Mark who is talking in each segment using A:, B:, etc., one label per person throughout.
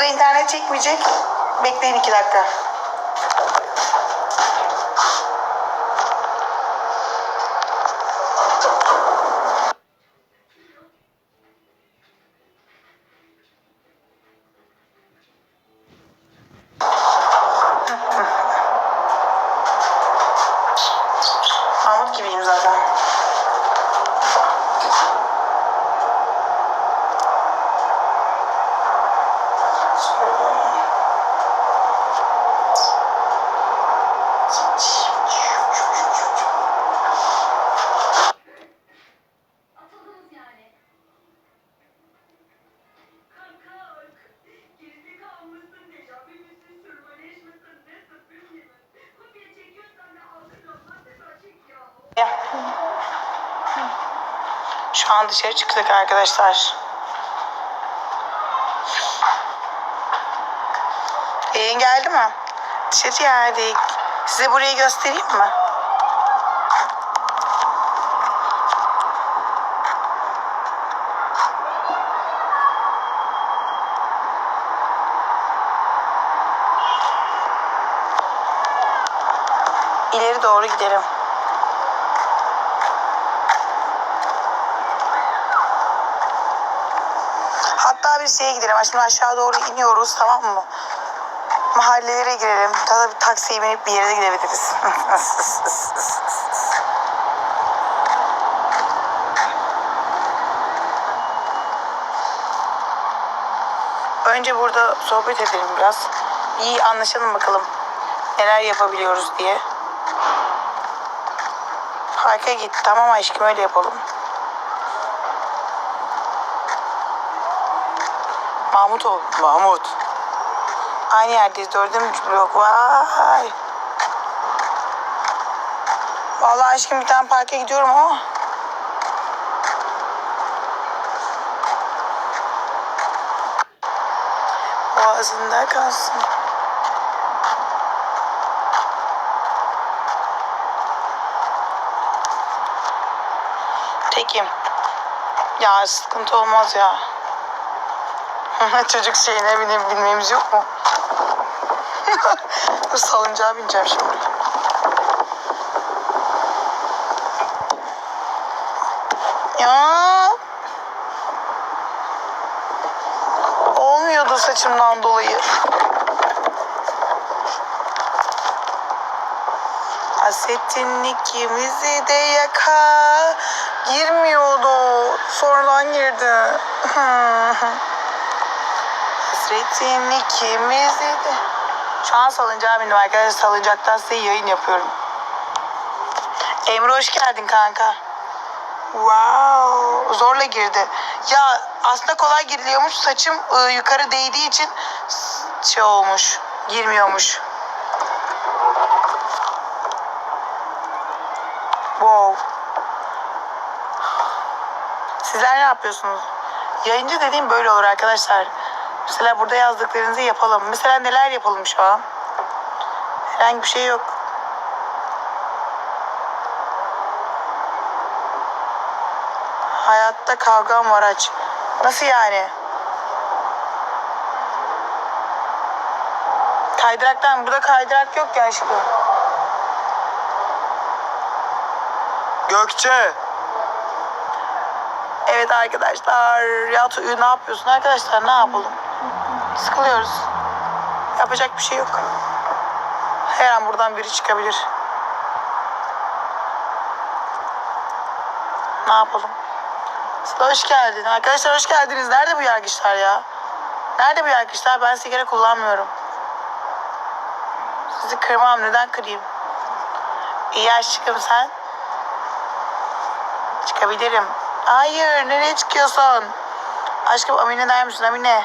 A: Burada internet çekmeyecek. Bekleyin iki dakika. Şu an dışarı çıktık arkadaşlar. Yayın geldi mi? Dışarı geldik. Size burayı göstereyim mi? İleri doğru gidelim. Hatta bir şeye gidelim. Şimdi aşağı doğru iniyoruz tamam mı? Mahallelere girelim. Tabii taksiye binip bir yere gidebiliriz. Önce burada sohbet edelim biraz. İyi anlaşalım bakalım. Neler yapabiliyoruz diye. Parka git. Tamam aşkım öyle yapalım. Mahmut ol. Mahmut. Aynı yerdeyiz. Dördüncü blok. Vay. Vallahi aşkım bir tane parka gidiyorum ama. Boğazında kalsın. Peki. Ya sıkıntı olmaz ya. Çocuk şeyine bine, binmemiz yok mu? Salıncağa bineceğim şimdi. Ya. Olmuyordu saçımdan dolayı. Hasetin ikimizi de yaka girmiyordu. Sonradan girdi. Hasretin ikimizi de. Şu an salıncağa bindim arkadaşlar. Salıncaktan size yayın yapıyorum. Emre hoş geldin kanka. Wow. Zorla girdi. Ya aslında kolay giriliyormuş. Saçım ıı, yukarı değdiği için şey olmuş. Girmiyormuş. Wow. Sizler ne yapıyorsunuz? Yayıncı dediğim böyle olur arkadaşlar. Mesela burada yazdıklarınızı yapalım. Mesela neler yapalım şu an? Herhangi bir şey yok. Hayatta kavgam var aç. Nasıl yani? Kaydıraktan burada kaydırak yok ya aşkım.
B: Gökçe.
A: Evet arkadaşlar. Ya ne yapıyorsun arkadaşlar? Ne yapalım? Sıkılıyoruz. Yapacak bir şey yok. Her an buradan biri çıkabilir. Ne yapalım? Sıla hoş geldin. Arkadaşlar hoş geldiniz. Nerede bu yargıçlar ya? Nerede bu yargıçlar? Ben sigara kullanmıyorum. Sizi kırmam. Neden kırayım? İyi aşkım sen. Çıkabilirim. Hayır, nereye çıkıyorsun? Aşkım Amine der misin Amine?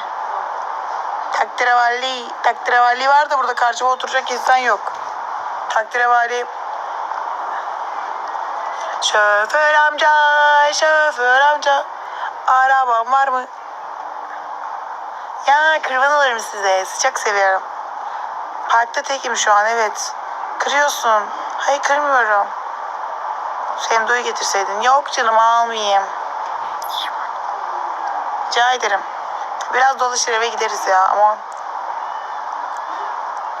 A: Takdirevalli, takdirevalli var da burada karşıma oturacak insan yok. Takdirevalli. Şoför amca, şoför amca. Arabam var mı? Ya kurban olurum size. Çok seviyorum. Parkta tekim şu an evet. Kırıyorsun. Hayır kırmıyorum. Semdo'yu getirseydin. Yok canım almayayım. Rica ederim. Biraz dolaşır eve gideriz ya ama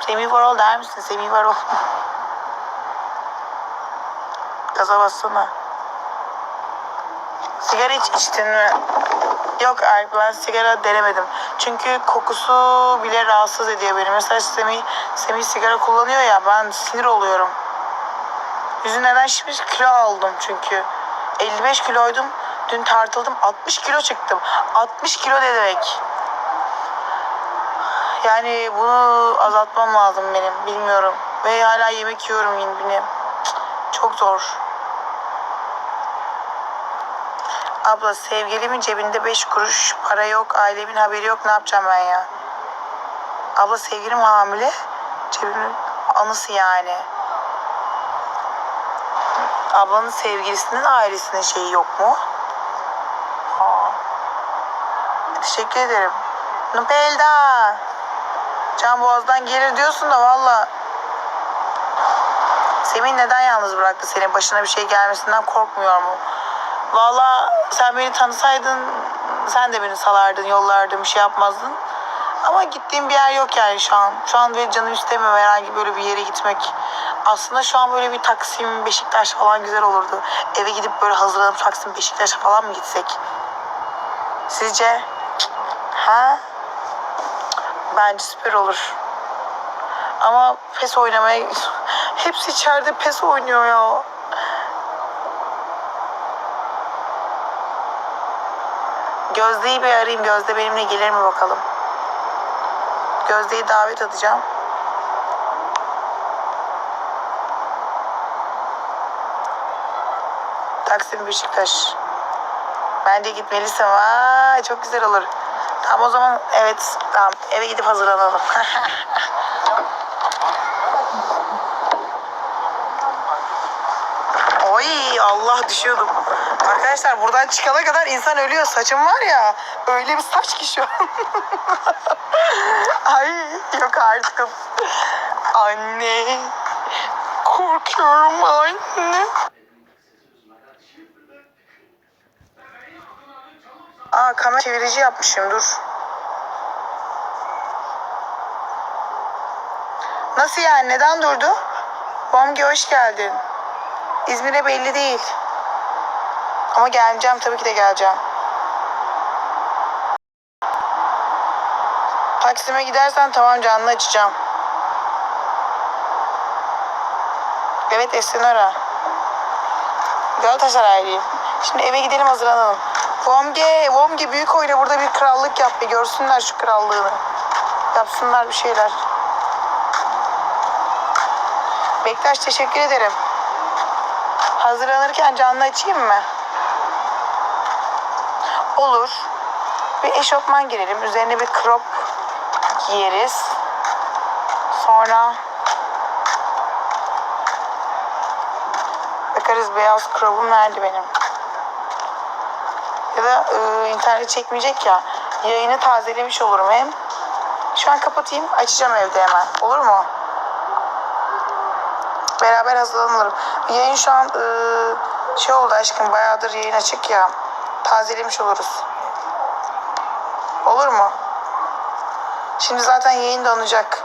A: Semih Varol der misin? Semih Varol. Gaza bassana. Sigara hiç içtin mi? Yok ben sigara denemedim. Çünkü kokusu bile rahatsız ediyor beni. Mesela Semih, Semih sigara kullanıyor ya ben sinir oluyorum. Yüzü neden şişmiş kilo aldım çünkü. 55 kiloydum. Dün tartıldım 60 kilo çıktım. 60 kilo ne demek? Yani bunu azaltmam lazım benim. Bilmiyorum. Ve hala yemek yiyorum yine. Çok zor. Abla sevgilimin cebinde 5 kuruş para yok. Ailemin haberi yok. Ne yapacağım ben ya? Abla sevgilim hamile. Cebimin anısı yani. Ablanın sevgilisinin ailesinin şeyi yok mu? Aa. Teşekkür ederim. Nupelda. Can Boğaz'dan gelir diyorsun da valla. Semih neden yalnız bıraktı seni? Başına bir şey gelmesinden korkmuyor mu? Valla sen beni tanısaydın sen de beni salardın, yollardın, bir şey yapmazdın. Ama gittiğim bir yer yok yani şu an. Şu an böyle canım istemiyor herhangi böyle bir yere gitmek. Aslında şu an böyle bir Taksim, Beşiktaş falan güzel olurdu. Eve gidip böyle hazırlanıp Taksim, Beşiktaş'a falan mı gitsek? Sizce? Ha? Bence süper olur. Ama pes oynamaya... Hepsi içeride pes oynuyor ya. Gözde'yi bir arayayım. Gözde benimle gelir mi bakalım. Gözde'yi davet edeceğim. Taksim Beşiktaş. Bence gitmelisin. Vay çok güzel olur. Tamam o zaman evet tamam eve gidip hazırlanalım. Oy Allah düşüyordum. Arkadaşlar buradan çıkana kadar insan ölüyor. Saçım var ya öyle bir saç ki şu. Ay yok artık. Anne. Korkuyorum anne. Aa kamera çevirici yapmışım dur. Nasıl yani neden durdu? Bomgi hoş geldin. İzmir'e belli değil. Ama geleceğim tabii ki de geleceğim. Taksim'e gidersen tamam canlı açacağım. Evet Esenora. Galatasaraylıyım. Şimdi eve gidelim hazırlanalım. Vomge, Vomge büyük oyna burada bir krallık yap bir görsünler şu krallığını. Yapsınlar bir şeyler. Bektaş teşekkür ederim. Hazırlanırken canlı açayım mı? Olur. Bir eşofman girelim. Üzerine bir crop giyeriz. Sonra bakarız beyaz crop'um nerede benim. Ya da e, internet çekmeyecek ya. Yayını tazelemiş olurum hem. Şu an kapatayım. Açacağım evde hemen. Olur mu? Beraber hazırlanalım. Yayın şu an e, şey oldu aşkım. Bayağıdır yayın açık ya. Tazelemiş oluruz. Olur mu? Şimdi zaten yayın donacak.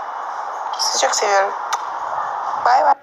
A: Sizi çok seviyorum. Bay bay.